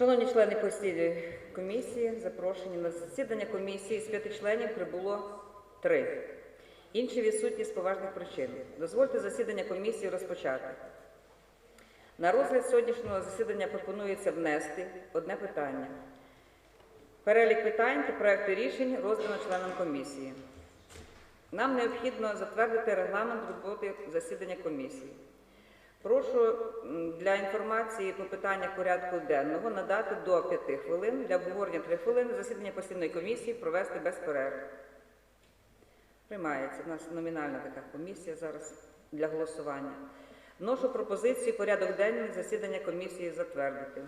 Шановні члени постійної комісії, запрошені на засідання комісії з п'яти членів прибуло три. Інші відсутні з поважних причин. Дозвольте засідання комісії розпочати. На розгляд сьогоднішнього засідання пропонується внести одне питання. Перелік питань та проекти рішень роздано членам комісії. Нам необхідно затвердити регламент роботи засідання комісії. Прошу для інформації по питаннях порядку денного надати до 5 хвилин, для обговорення 3 хвилини, засідання постійної комісії провести без перерви. Приймається. У нас номінальна така комісія зараз для голосування. Вношу пропозицію порядок денний засідання комісії затвердити.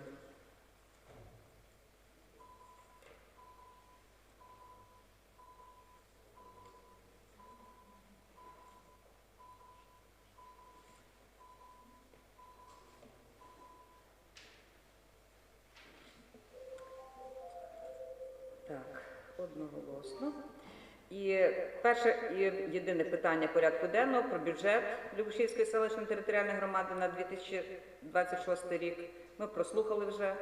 Одноголосно. І перше і єдине питання порядку денного про бюджет Любушівської селищної територіальної громади на 2026 рік. Ми прослухали вже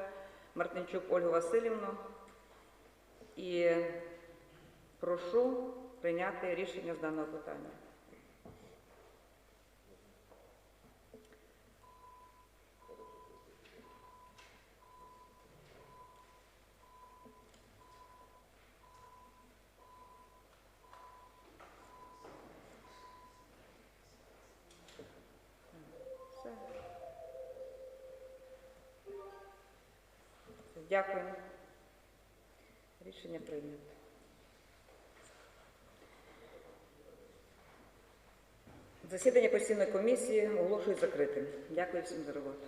Мартинчук Ольгу Васильівну. І прошу прийняти рішення з даного питання. Дякую. Рішення прийнято. Засідання постійної комісії оголошую закритим. Дякую всім за роботу.